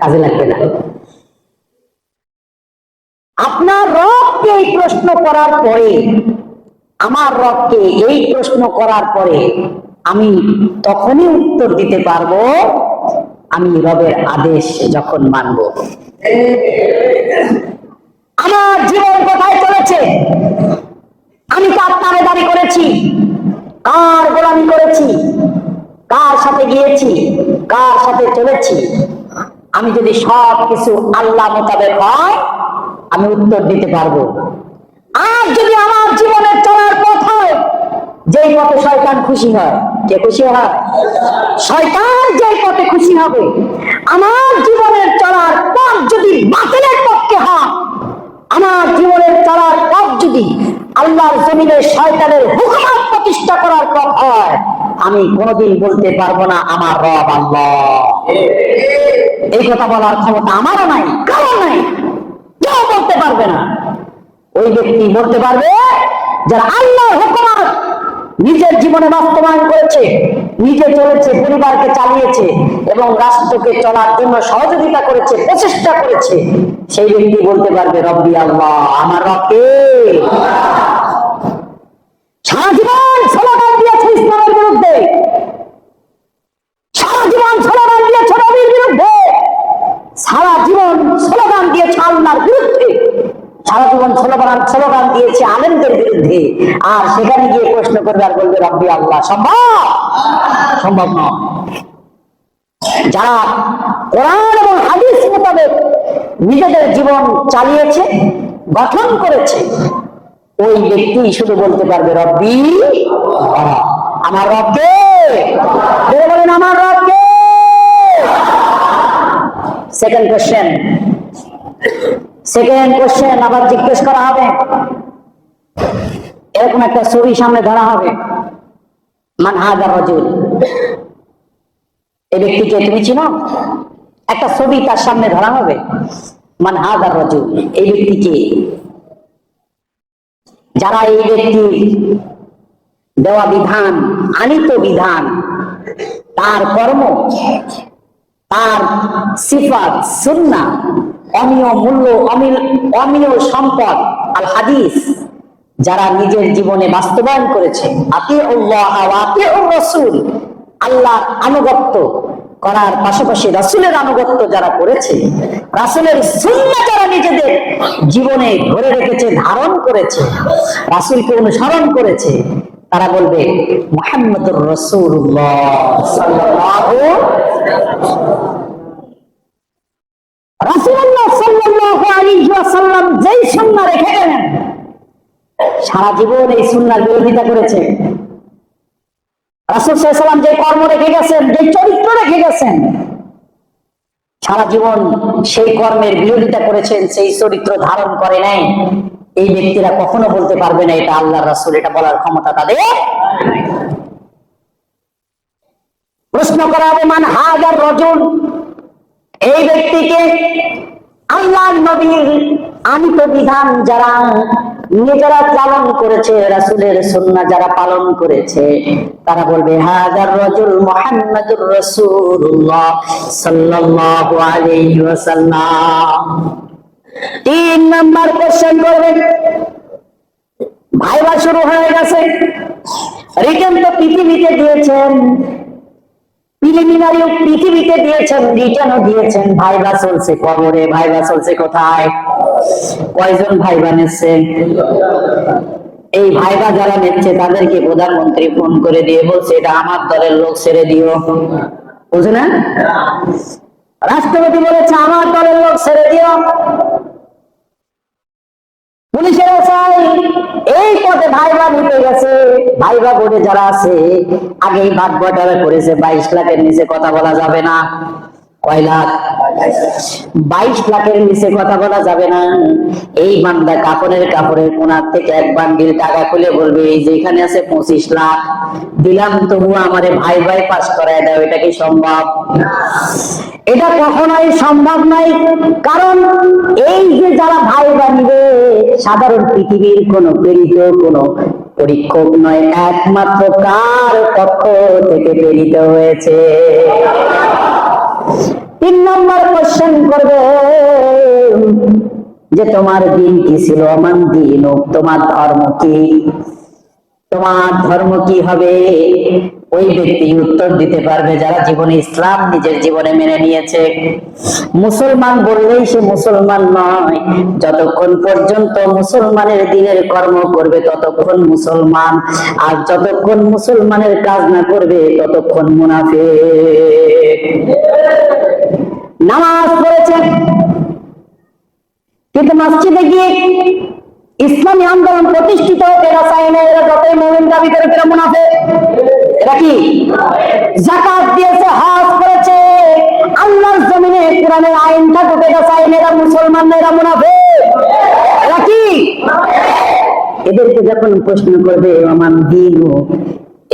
কাজে লাগবে না। আপনার রবকে এই প্রশ্ন করার পরে, আমার রবকে এই প্রশ্ন করার পরে আমি তখনই উত্তর দিতে পারব, আমি রবের আদেশ যখন মানব। আমার জীবন কোথায় চলেছে? আমি কার তাবেদারি করেছি? কার গোলামি করেছি? কার সাথে গিয়েছি? কার সাথে চলেছি? আমি যদি সব কিছু আল্লাহ মোতাবেক হয়, আমি উত্তর দিতে পারব। আর যদি আমার জীবনের চলার পথ হয়, যেই পথে শয়তান খুশি হয়, কে খুশি হয়? শয়তান যেই পথে খুশি হবে, আমার জীবনের চলার পথ যদি বাতিলের পক্ষে হয়, আমার জীবনের চলার পথ যদি আল্লাহর জমিনে শয়তানের হুকুমত প্রতিষ্ঠা করার পথ হয় আমি কোনোদিন বলতে পারব না আমার রব আল্লাহ। এই কথা বলার ক্ষমতা আমারও নাই, কারও নাই। কেউ বলতে পারবে না। ওই ব্যক্তি বলতে পারবে যারা আল্লাহর হুকুমত নিজের জীবনে বাস্তবায়ন করেছে, নিজে চলেছে, পরিবারকে চালিয়েছে এবং রাষ্ট্রকে চলার জন্য সহযোগিতা করেছে, প্রচেষ্টা করেছে, সেই ব্যক্তি বলতে পারবে, রব্বি আল্লাহ, আমার রবকে সারা জীবন স্লোগান দিয়েছে ইসলামের বিরুদ্ধে সারা জীবন স্লোগান দিয়েছে রবির বিরুদ্ধে সারা জীবন স্লোগান বিরুদ্ধে। সারা জীবন স্লোগান স্লোগান দিয়েছে বিরুদ্ধে। আর সেখানে গিয়ে প্রশ্ন করবে আর বলবে, রব্বি আল্লাহ, সম্ভব? সম্ভব নয় যারা কোরআন এবং হাদিস মোতাবেক নিজেদের জীবন চালিয়েছে, গঠন করেছে, ওই ব্যক্তি শুধু বলতে পারবে, রব্বি। আমার জোরে বলেন, আমার রবকে। সেকেন্ড কোশ্চেন সেকেন্ড কোশ্চেন আবার জিজ্ঞেস করা হবে। এরকম একটা ছবি সামনে ধরা হবে। মান হাজার রজুল। এই ব্যক্তিকে তুমি চিনো একটা ছবি তার সামনে ধরা হবে। মান হাজার রজুল, এই ব্যক্তিকে যারা এই ব্যক্তি দেওয়া বিধান, আনিত বিধান, তার কর্ম, তার সিফাত সুন্না অমীয় মূল্য অমীয় সম্পদ, আল হাদিস, যারা নিজের জীবনে বাস্তবায়ন করেছে। রসুল আল্লাহ আনুগত্য করার পাশাপাশি রাসুলের আনুগত্য যারা করেছে, রাসুলের সুন্না যারা নিজেদের জীবনে ধরে রেখেছে, ধারণ করেছে, রাসুলকে অনুসরণ করেছে, তারা বলবে, মোহাম্মদুর রসুল্লাহ রাসূলুল্লাহ যেই সুন্নাহ রেখে গেলেন, সারা জীবন এই বিরোধিতা করেছে। যে কর্ম রেখে গেছেন, যে চরিত্র রেখে গেছেন, সারা জীবন সেই কর্মের বিরোধিতা করেছেন, সেই চরিত্র ধারণ করে নাই। এই ব্যক্তিরা কখনো বলতে পারবে না এটা আল্লাহর রাসূল, এটা বলার ক্ষমতা তাদের প্রশ্ন করা হবে, মান হাজার রজুল? এই ব্যক্তিকে আল্লাহ নবীর আনিত বিধান যারা নিজেরা পালন করেছে, রাসূলের সুন্নাহ যারা পালন করেছে, তারা বলবে হাজার রজুল মুহাম্মাদুর রাসূলুল্লাহ সাল্লাল্লাহু আলাইহি ওয়াসাল্লাম। তিন নাম্বার কোশ্চেন করবেন ভাইবা শুরু হয়ে গেছে। রিটার্ন তো পৃথিবীতে দিয়েছেন। প্রিলিমিনারি পৃথিবীতে দিয়েছেন, রিটার্নও দিয়েছেন। ভাইবা চলছে কবরে, ভাইবা চলছে কোথায়? কয়জন ভাইবা নিচ্ছে? এই ভাইবা যারা নিচ্ছে, তাদেরকে প্রধানমন্ত্রী ফোন করে দিয়ে বলছে, এটা আমার দলের লোক, ছেড়ে দিও। বুঝে না? রাষ্ট্রপতি বলেছে, আমার দলের লোক, ছেড়ে দিও। পুলিশের চাই এই পথে ভাইবা নিতে গেছে। ভাইবা বোর্ডে যারা আছে, আগেই বাদ বটারা করেছে বাইশ লাখের নিচে কথা বলা যাবে না। কয় লাখ? বাইশ লাখের নিচে কথা বলা যাবে না। এই বান্দা কাপড়ের কাপড়ের কোনার থেকে এক বান্ডিল টাকা খুলে বলবে, এই যে আছে পঁচিশ লাখ। দিলাম তবু আমারে ভাই ভাই পাস করায় দাও, এটা কি সম্ভব? এটা কখনোই সম্ভব নাই, কারণ এই যে যারা ভাই বানিবে সাধারণ পৃথিবীর কোন প্রেরিত, কোন পরীক্ষক নয়, একমাত্র কার পক্ষ থেকে প্রেরিত হয়েছে? তিন নম্বর কোশ্চেন করবে, যে তোমার দিন কি ছিল? আমার দিন, তোমার ধর্ম কি? তোমার ধর্ম কি হবে? ওই ব্যক্তি উত্তর দিতে পারবে যারা জীবনে ইসলাম নিজের জীবনে মেনে নিয়েছে। মুসলমান বললেই সে মুসলমান নয়। যতক্ষণ পর্যন্ত মুসলমানের দিনের কর্ম করবে, ততক্ষণ মুসলমান। আর যতক্ষণ মুসলমানের কাজ না করবে, ততক্ষণ মুনাফে নামাজ পড়েছে। কিন্তু মসজিদে গিয়ে ইসলামী আন্দোলন প্রতিষ্ঠিত হতে এরা যতই মোমিন দাবি করে এরা মুনাফে এরা কি? জাকাত দিয়েছে, হাজ করেছে। আল্লাহর জমিনে কোরআনের আইনটা গেছে আইন এরা মুসলমান না এরা মুনাফে এরা কি? এদেরকে যখন প্রশ্ন করবে, আমার দিন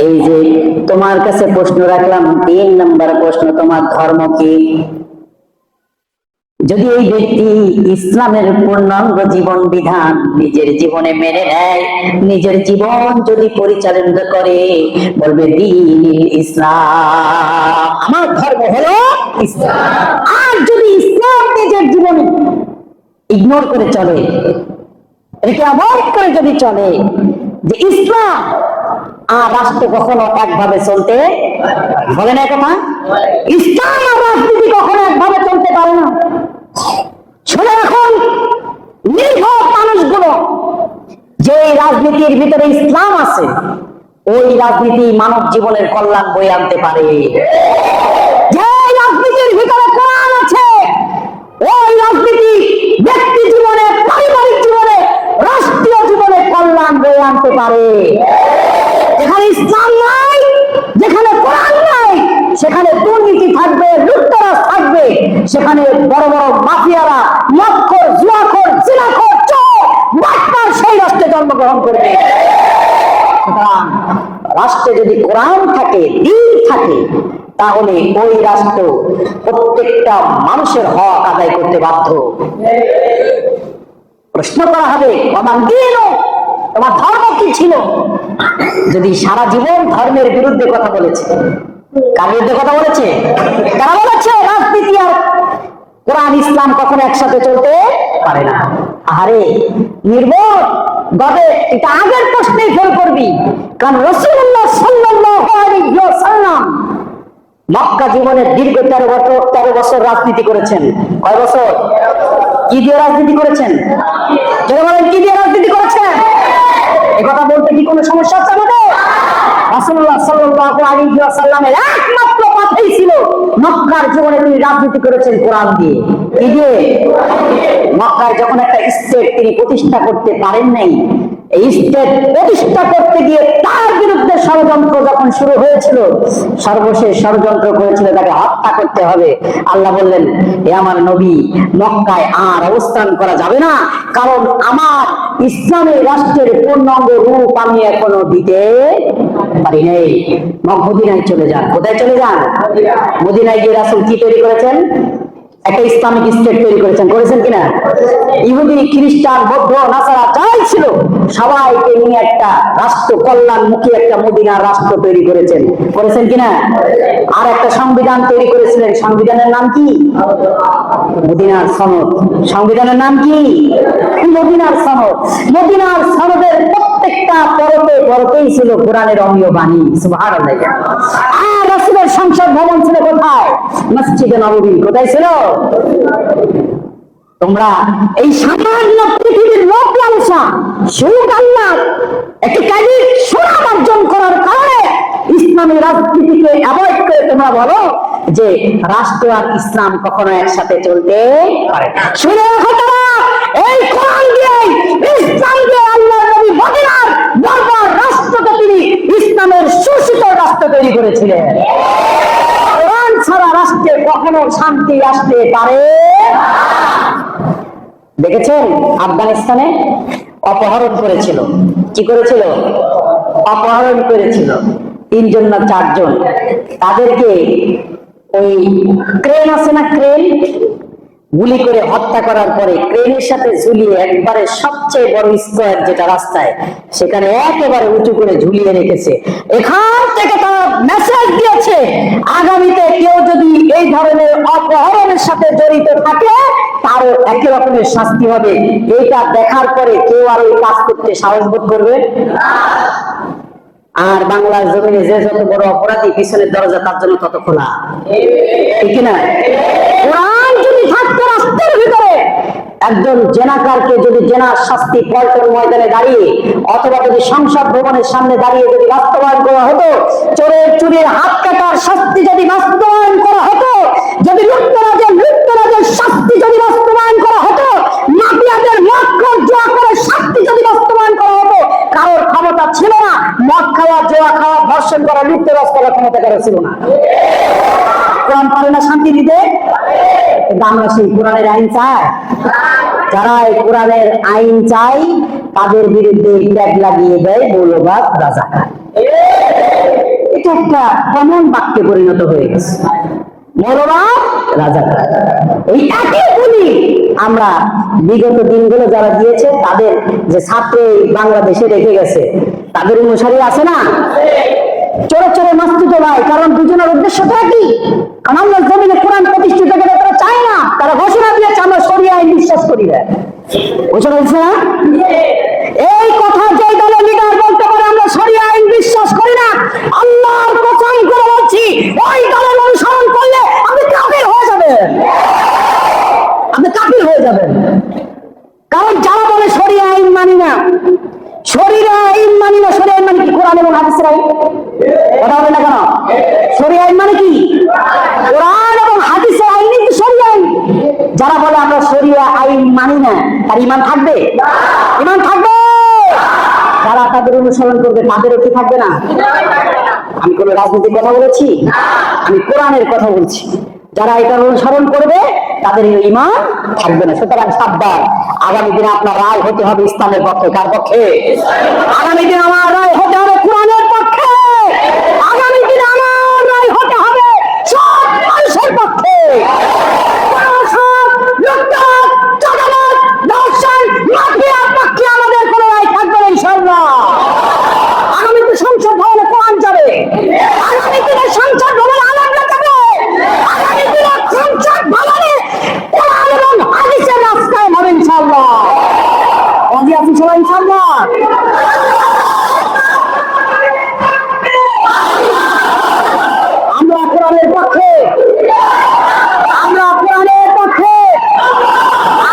এই যে তোমার কাছে প্রশ্ন রাখলাম, তিন নম্বর প্রশ্ন, তোমার ধর্ম কি? যদি এই ব্যক্তি ইসলামের পূর্ণাঙ্গ জীবন বিধান নিজের জীবনে মেনে নেয়, নিজের জীবন যদি পরিচালনা করে, বলবে দিন ইসলাম। আমার ধর্ম হলো ইসলাম। আর যদি ইসলাম নিজের জীবনে ইগনোর করে চলে, এটাকে অ্যাভয়েড করে যদি চলে, যে ইসলাম আর রাষ্ট্র কখনো একভাবে চলতে বলে না কথা? ইসলাম আর রাজনীতি কখনো একভাবে চলতে পারে না। শুনে যে রাজনীতির ভিতরে ইসলাম আছে, ওই রাজনীতি মানব জীবনের কল্যাণ বয়ে আনতে পারে। যে রাজনীতির ভিতরে কোরআন আছে, ওই রাজনীতি ব্যক্তি জীবনে, পারিবারিক জীবনে, রাষ্ট্রীয় জীবনে কল্যাণ বয়ে আনতে পারে। যেখানে ইসলাম নাই, যেখানে কোরআন নাই, সেখানে দুর্নীতি থাকবে, লুটতরাজ থাকবে, সেখানে বড় বড় মাফিয়ারা মক্কর জুয়াখোর জিনাখোর চোর বাটপার সেই জন্মগ্রহণ করবে। রাষ্ট্রে যদি কোরআন থাকে, দিন থাকে, তাহলে ওই রাষ্ট্র প্রত্যেকটা মানুষের হক আদায় করতে বাধ্য। প্রশ্ন করা হবে আমার দিন তোমার ধর্ম কি ছিল? যদি সারা জীবন ধর্মের বিরুদ্ধে কথা বলেছে, কার বিরুদ্ধে কথা বলেছে? তারা বলেছে, রাজনীতি আর কোরআন, ইসলাম কখনো একসাথে চলতে পারে না। আরে নির্বোধ গবে এটা আগের প্রশ্নেই ফেল করবি। কারণ রসুল্লাহ ওয়াসাল্লাম মক্কা জীবনে দীর্ঘ তেরো বছর তেরো বছর রাজনীতি করেছেন। কয় বছর? কি দিয়ে রাজনীতি করেছেন? বলেন কি দিয়ে রাজনীতি করেছেন? কথা বলতে কি কোনো সমস্যা আছে আমাদের? মক্কার রাজনীতি করেছেন কোরআন দিয়ে। মক্কায় যখন একটা স্টেট তিনি প্রতিষ্ঠা করতে পারেন নাই, এই স্টেট প্রতিষ্ঠা করতে গিয়ে তার বিরুদ্ধে ষড়যন্ত্র যখন শুরু হয়েছিল, সর্বশেষ ষড়যন্ত্র করেছিল তাকে হত্যা করতে হবে। আল্লাহ বললেন, এ আমার নবী, মক্কায় আর অবস্থান করা যাবে না। কারণ আমার ইসলামী রাষ্ট্রের পূর্ণাঙ্গ রূপ আমি এখনও দিতে পারি নাই। মদিনায় চলে যান। কোথায় চলে যান? মদিনায় গিয়ে রাসুল কি তৈরি করেছেন? একটা ইসলামিক স্টেট তৈরি করেছেন করেছেন কিনা? ইহুদি, খ্রিস্টান, বৌদ্ধ, নাসারা, যাই ছিল, সবাইকে নিয়ে একটা রাষ্ট্র, কল্যাণমুখী একটা মদিনার রাষ্ট্র তৈরি করেছেন। করেছেন কিনা? আর একটা সংবিধান তৈরি করেছিলেন, সংবিধানের নাম কি? মদিনার সনদ। সংবিধানের নাম কি? মদিনার সনদ। মদিনার সনদের প্রত্যেকটা পরতে পরতেই ছিল কোরআনের অমীয় বাণী, সুবহানাল্লাহ। আর রাসূলের সংসদ ভবন ছিল কোথায় মসজিদে নববী কোথায় ছিল তোমরা এই সামান্য পৃথিবীর লোক লালসা সুখ আল্লাহ, একটি কাজের সুনাম অর্জন করার কারণে ইসলামী রাজনীতিকে অ্যাভয়েড করে তোমরা বলো যে রাষ্ট্র আর ইসলাম কখনো একসাথে চলতে পারে। শুনে এই কোরআন দিয়ে ইসলাম দিয়ে আল্লাহ নবী মদিনার দরবার রাষ্ট্রকে তিনি ইসলামের সুশীত রাষ্ট্র তৈরি করেছিলেন। কোরআন ছাড়া রাষ্ট্রে কখনো শান্তি আসতে পারে দেখেছেন? আফগানিস্তানে অপহরণ করেছিল। কি করেছিল? অপহরণ করেছিল। তিনজন না চারজন? তাদেরকে ওই ক্রেন আছে না ক্রেন? গুলি করে হত্যা করার পরে ক্রেনের সাথে ঝুলিয়ে একবারে সবচেয়ে বড় স্কোয়ার যেটা রাস্তায়, সেখানে একেবারে উঁচু করে ঝুলিয়ে রেখেছে। এখান থেকে তারা মেসেজ দিয়েছে, আগামীতে কেউ যদি এই ধরনের অপহরণের সাথে জড়িত থাকে, তারও একই রকমের শাস্তি হবে। এইটা দেখার পরে কেউ আর ওই কাজ করতে সাহস বোধ করবে? আর বাংলার জমিনে যে যত বড় অপরাধী, পিছনের দরজা তার জন্য তত খোলা। ঠিক না যদি থাকতো রাস্তার ভিতরে একজন জেনাকারকে যদি জেনার শাস্তি পল্টন ময়দানে দাঁড়িয়ে অথবা যদি সংসদ ভবনের সামনে দাঁড়িয়ে যদি বাস্তবায়ন করা হতো, চোরের চুরির হাত কাটার শাস্তি যদি বাস্তবায়ন করা হতো, যদি লুপ্তরাজের লুপ্তরাজের শাস্তি যদি বাস্তবায়ন করা হতো মাফিয়াদের মদ করে যদি করা হতো, কারোর ক্ষমতা ছিল না। মদ খাওয়া, জোয়া খাওয়া, ধর্ষণ করা লুপ্তরাজ করার ক্ষমতা কারও ছিল না। কোরআন পারে না শান্তি দিতে? কোরআনের আইন চাই যারা এই কোরআনের আইন চাই তাদের বিরুদ্ধে ট্যাগ লাগিয়ে দেয় মৌলবাদ রাজাকার এটা একটা কমন বাক্যে পরিণত হয়ে গেছে। মৌলবাদ এই একই আমরা বিগত দিনগুলো যারা দিয়েছে, তাদের যে ছাত্র বাংলাদেশে রেখে গেছে, তাদের অনুসারী আছে না? চোরে চোরে মাস্তুত ভাই, কারণ দুজনের উদ্দেশ্য তো একই। আমরা জমিনে কোরআন প্রতিষ্ঠিত করে তারা চায় না, তারা ঘোষণা দিয়েছে, আমরা সরিয়ে বিশ্বাস করি না। বুঝতে পারছে না? এই কথা যে দলের লিডার বলতে পারে, আমরা সরিয়ে বিশ্বাস করি না। আল্লাহর কসম করে বলছি, ওই দলের অনুসরণ করলে আপনি কাফির হয়ে যাবেন আপনি কাফির হয়ে যাবেন কারণ যারা বলে সরিয়ে আইন মানি না শরীরে আইন মানি না শরীর আইন মানে কি কোরআন এবং হাদিসের আইন কথা বলে না কেন শরীর আইন মানে কি কোরআন এবং হাদিসের আইন কিন্তু শরীর আইন যারা বলে আমরা শরীরে আইন মানি না তার ইমান থাকবে ইমান থাকবে যারা তাদের অনুসরণ করবে তাদেরও কি থাকবে না? আমি কোন রাজনীতির কথা বলেছি? আমি কোরআনের কথা বলছি। যারা এটা অনুসরণ করবে তাদের ইমান থাকবে না। সুতরাং সাবধান। আগামী দিনে আপনার রায় হতে হবে ইসলামের পক্ষে। কার পক্ষে? আগামী দিন আমার রায় হতে হবে কোরআনের পক্ষে আগামী দিনে আমার রায় হতে হবে সব মানুষের পক্ষে সব লুটতরাজ, চাঁদাবাজ, ধর্ষণ, মাফিয়ার পক্ষে আমাদের কোনো রায় থাকবে না ইনশাআল্লাহ আগামীতে সংসদ ভবনে কোরআন যাবে আগামী দিনে সংসদ ভবনে আলাদা যাবে আগামী দিনে সংসদ ভবনে কোরআন এবং হাদিসের রাস্তায় হবে ইনশাআল্লাহ রাজি আছি সবাই ইনশাআল্লাহ আমরা কোরআনের পক্ষে আমরা কোরআনের পক্ষে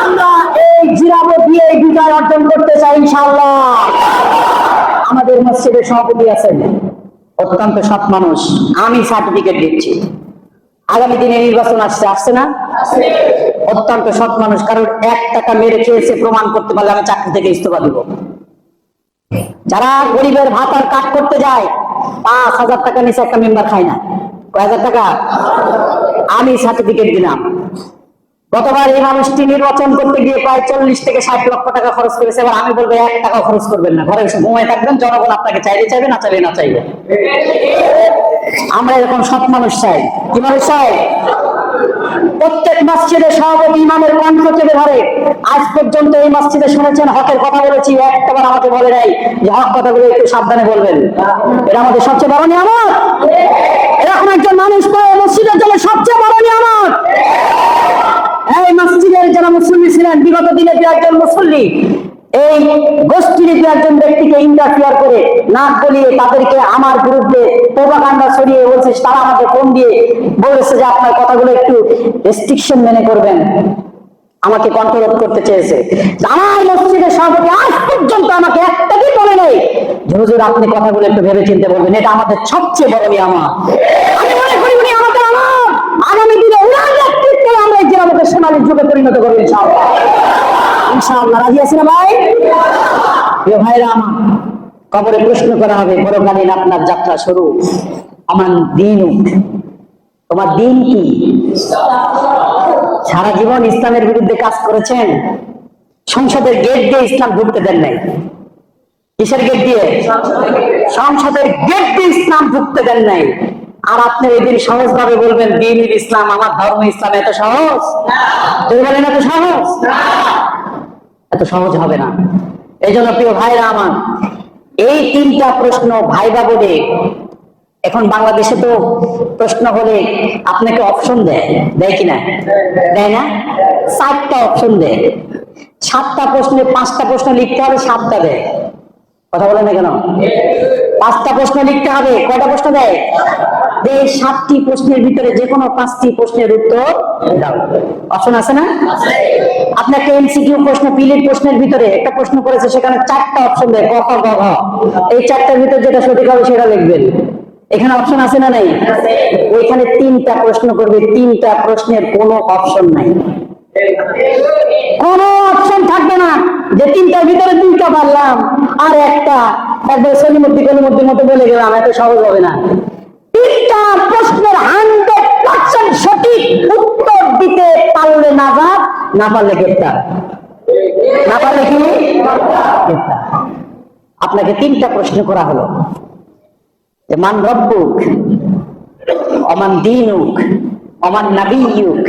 আমরা এই জিরাবো দিয়ে বিজয় অর্জন করতে চাই ইনশাআল্লাহ আমাদের মসজিদের সভাপতি আছেন অত্যন্ত সৎ মানুষ। আমি সার্টিফিকেট দিচ্ছি। আগামী দিনে নির্বাচন আসছে আসছে না? অত্যন্ত সৎ মানুষ। কারণ এক টাকা মেরে খেয়েছে, প্রমাণ করতে পারলে আমি চাকরি থেকে ইস্তফা দিব। যারা গরিবের ভাতার কাজ করতে যায়, পাঁচ হাজার টাকা নিচে একটা মেম্বার খায় না। কয় হাজার টাকা? আমি সার্টিফিকেট দিলাম। গতবার এই মানুষটি নির্বাচন করতে গিয়ে প্রায় চল্লিশ থেকে ষাট লক্ষ টাকা খরচ করেছে, এবার আমি বলব এক টাকা খরচ করবেন না। ঘরে ঘুমায় থাকবেন, জনগণ আপনাকে চাইলে চাইবে, না চাইলে না চাইবে। আমরা এরকম সৎ মানুষ চাই। কি মানুষ চাই? প্রত্যেক মসজিদে সভাপতি ইমামের কণ্ঠ চেপে ধরে। আজ পর্যন্ত এই মসজিদে শুনেছেন, হকের কথা বলেছি একটাবার আমাকে বলে নাই, যে হক কথাগুলো একটু সাবধানে বলবেন। এটা আমাদের সবচেয়ে বড় নিয়ামত। এরকম একজন মানুষ পায় মসজিদের জন্য সবচেয়ে বড় নিয়ামত। এই মসজিদের যারা মুসল্লি ছিলেন, বিগত দিনে দু একজন মুসল্লি এই গোষ্ঠীর দু একজন ব্যক্তিকে ইন্টারফিয়ার করে, নাক গলিয়ে তাদেরকে আমার বিরুদ্ধে প্রভাকাণ্ডা ছড়িয়ে বলছে, তারা আমাকে ফোন দিয়ে বলেছে যে আপনার কথাগুলো একটু রেস্ট্রিকশন মেনে করবেন। আমাকে কন্ট্রোল করতে চেয়েছে। আমার মসজিদের সভাপতি আজ পর্যন্ত আমাকে একটা কি বলে নেই। হুজুর, আপনি কথাগুলো একটু ভেবে চিন্তে বলবেন, এটা আমাদের সবচেয়ে বড় নিয়ামত। আমি মনে করি উনি আমাদের আমার আগামী দিনে উনার নেতৃত্বে আমরা সোনালী যুগে পরিণত করব ইনশাআল্লাহ। ভাই? ভাইরা আমার, কবরে প্রশ্ন করা হবে, পরকালীন আপনার যাত্রা শুরু। আমার দিন তোমার দিন কি? সারা জীবন ইসলামের বিরুদ্ধে কাজ করেছেন? সংসদের গেট দিয়ে ইসলাম ঢুকতে দেন নাই। কিসের গেট দিয়ে? সংসদের গেট দিয়ে ইসলাম ঢুকতে দেন নাই। আর আপনি এদিন সহজ ভাবে বলবেন দিন ইসলাম আমার ধর্ম, ইসলাম এত সহজ? বলেন এত সহজ? এত সহজ হবে না। এই জন্য প্রিয় ভাইরা আমার, এই তিনটা প্রশ্ন ভাইবা বলে, এখন বাংলাদেশে তো প্রশ্ন হলে আপনাকে অপশন দেয় দেয় কিনা দেয় না? সাতটা অপশন দেয়। সাতটা প্রশ্নে পাঁচটা প্রশ্ন লিখতে হবে, সাতটা দেয়। কথা বলেন না কেন? পাঁচটা প্রশ্ন লিখতে হবে, কয়টা প্রশ্ন দেয়? এই সাতটি প্রশ্নের ভিতরে যে কোনো পাঁচটি প্রশ্নের উত্তর দাও। অপশন আছে না? আপনাকে এমসিকিউ প্রশ্ন পিলির প্রশ্নের ভিতরে একটা প্রশ্ন করেছে, সেখানে চারটা অপশন দেয় গ, ঘ। এই চারটার ভিতরে যেটা সঠিক হবে সেটা লিখবেন। এখানে অপশন আছে না নাই? ওইখানে তিনটা প্রশ্ন করবে, তিনটা প্রশ্নের কোনো অপশন নাই। কোনো অপশন থাকবে না। যে তিনটার ভিতরে দুইটা পারলাম, আর একটা একবার সলিমুদ্দি কলিমুদ্দি মতো বলে গেলাম, এত সহজ হবে না। প্রশ্নের হান্ড্রেড পার্সেন্ট সঠিক উত্তর দিতে পারলে না যাক না পারলে গ্রেপ্তার। না পারলে কি? আপনাকে তিনটা প্রশ্ন করা হলো। যে মান রব্বুক, অমান দিনুক, অমান নাবিয়ুক,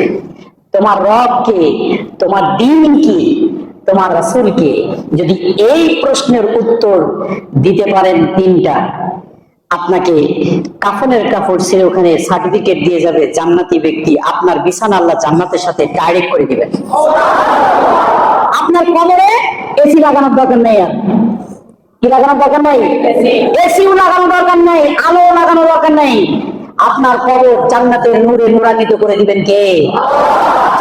তোমার রব কে তোমার দিন কি তোমার রাসূল কে যদি এই প্রশ্নের উত্তর দিতে পারেন তিনটা। আপনাকে কাফনের কাপড় ছেড়ে ওখানে সার্টিফিকেট দিয়ে যাবে জান্নাতি ব্যক্তি। আপনার বিছানা আল্লাহ জান্নাতের সাথে ডাইরেক্ট করে দিবেন। আপনার কবরে এসি লাগানোর দরকার নেই আর। কি লাগানোর দরকার নাই? এসিও লাগানোর দরকার নাই, আলো লাগানোর দরকার নাই। আপনার কবর জান্নাতের নূরে নূরান্বিত করে দিবেন কে?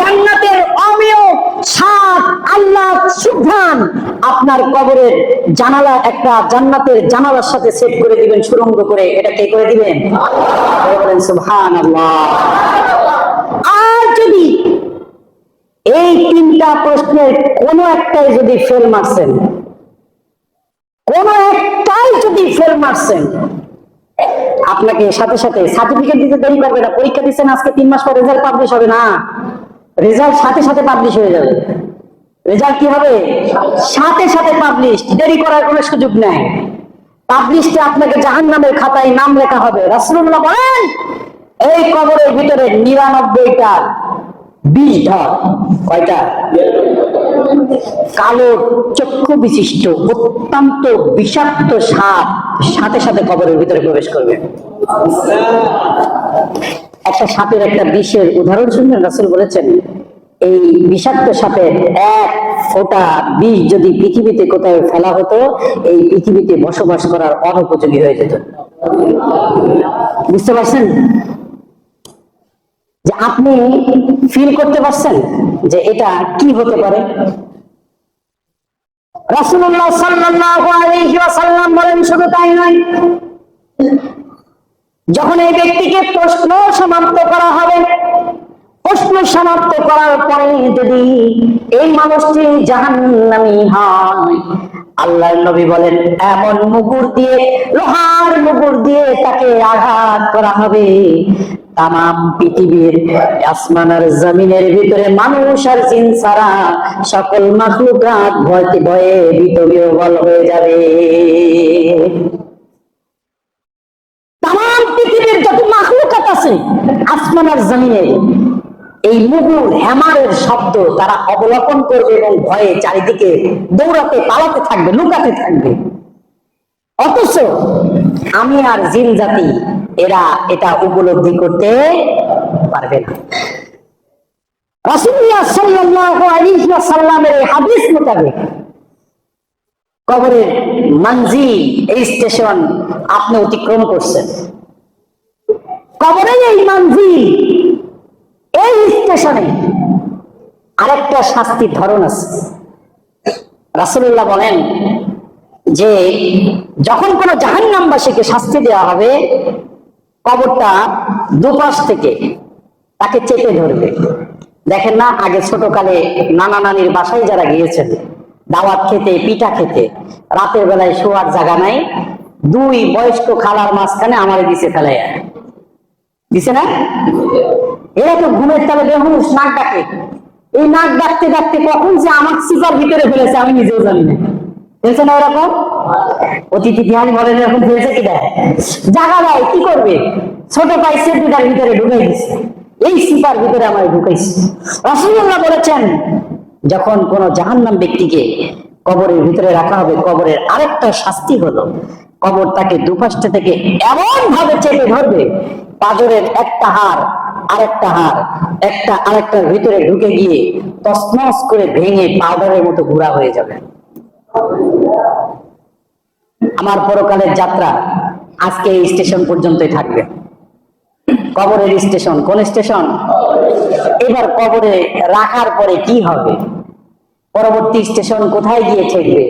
জান্নাতের অমেয় সাত আল্লাহ সুবহান আপনার কবরের জানালা একটা জান্নাতের জানালার সাথে সেট করে দিবেন, সুরঙ্গ করে। এটা কে করে দিবেন? আর যদি এই তিনটা প্রশ্নের কোন একটাই যদি ফেল মারছেন, কোন একটাই যদি ফেল মারছেন, আপনাকে সাথে সাথে সার্টিফিকেট দিতে দেরি করবে না, পরীক্ষা দিচ্ছেন, আজকে তিন মাস পর রেজাল্ট পাবলিশ হবে না। রেজাল্ট সাথে সাথে পাবলিশ হয়ে যাবে। রেজাল্ট কি হবে? সাথে সাথে পাবলিশ দেরি করার কোনো সুযোগ নাই। পাবলিশে আপনাকে জাহান নামের খাতায় নাম লেখা হবে। রাসূলুল্লাহ বলেন, এই কবরের ভিতরে নিরানব্বইটা বিষ ধর কয়টা? কালো চক্ষু বিশিষ্ট, অত্যন্ত বিষাক্ত সাপ সাথে সাথে কবরের ভিতরে প্রবেশ করবে। একটা সাপের একটা বিষের উদাহরণ শুনবেন রাসুল বলেছেন, এই বিষাক্ত সাপের এক ফোঁটা বিষ যদি পৃথিবীতে কোথাও ফেলা হতো, এই পৃথিবীতে বসবাস করার অনুপযোগী হয়ে যেত। বুঝতে পারছেন? যে আপনি ফিল করতে পারছেন যে এটা কি হতে পারে? আলাইহি ওয়াসাল্লাম বলেন, শুধু তাই নয় যখন এই ব্যক্তিকে প্রশ্ন সমাপ্ত করা হবে, প্রশ্ন সমাপ্ত করার পরে যদি এই মানুষটি জাহান্নামী হয়, আল্লাহর নবী বলেন, এমন মুগুর দিয়ে, লোহার মুগুর দিয়ে তাকে আঘাত করা হবে। তাম পৃথিবীর আসমান আর জমিনের ভিতরে মানুষ আর জিন ছাড়া সকল মাখলুকাত ভয়তে ভয়ে বিতবিহবল হয়ে যাবে। তাম পৃথিবীর যত মাখলুকাত আছে, আসমান আর জমিনে, এই মুগুর হ্যামারের শব্দ তারা অবলোকন করবে এবং ভয়ে চারিদিকে দৌড়াতে, পালাতে থাকবে, লুকাতে থাকবে। অথচ আমি আর জিন জাতি, এরা এটা উপলব্ধি করতে পারবে না। হাদিস মোতাবেক কবরের মানজিল এই স্টেশন আপনি অতিক্রম করছেন। কবরের এই মানজিল এই স্টেশনে আরেকটা শাস্তির ধরন আছে। রাসূলুল্লাহ বলেন যে, যখন কোন জাহান্নামবাসীকে শাস্তি দেওয়া হবে, কবরটা দুপাশ থেকে তাকে চেপে ধরবে। দেখেন না, আগে ছোটকালে নানা নানির বাসায় যারা গিয়েছেন, দাওয়াত খেতে, পিঠা খেতে, রাতের বেলায় শোয়ার জায়গা নাই, দুই বয়স্ক খালার মাঝখানে আমার দিছে ফেলাই দিছে না? এরা তো ঘুমের তালে বেহুশ, নাক ডাকে। এই নাক ডাকতে ডাকতে কখন যে আমার সিপার ভিতরে ফেলেছে, আমি নিজেও জানি না। ফেলছে না অতিথি বিহারি বলেন এরকম ফেলছে কি দেয় জাগা দেয়, কি করবে? ছোট পাইছে দুটার ভিতরে ঢুকাই দিছে। এই সিপার ভিতরে আমার ঢুকাইছে। রাসূলুল্লাহ বলেছেন, যখন কোন জাহান্নাম ব্যক্তিকে কবরের ভিতরে রাখা হবে, কবরের আরেকটা শাস্তি হলো কবর তাকে দুপাশটা থেকে এমন ভাবে চেপে ধরবে, পাজরের একটা হাড়, আরেকটা হার একটা আরেকটার ভিতরে ঢুকে গিয়ে তসনস করে ভেঙে পাউডারের মতো গুঁড়া হয়ে যাবে। আমার পরকালের যাত্রা আজকে এই স্টেশন পর্যন্তই থাকবে। কবরের স্টেশন, কোন স্টেশন? এবার কবরে রাখার পরে কি হবে? পরবর্তী স্টেশন কোথায় গিয়ে ঠেকবে?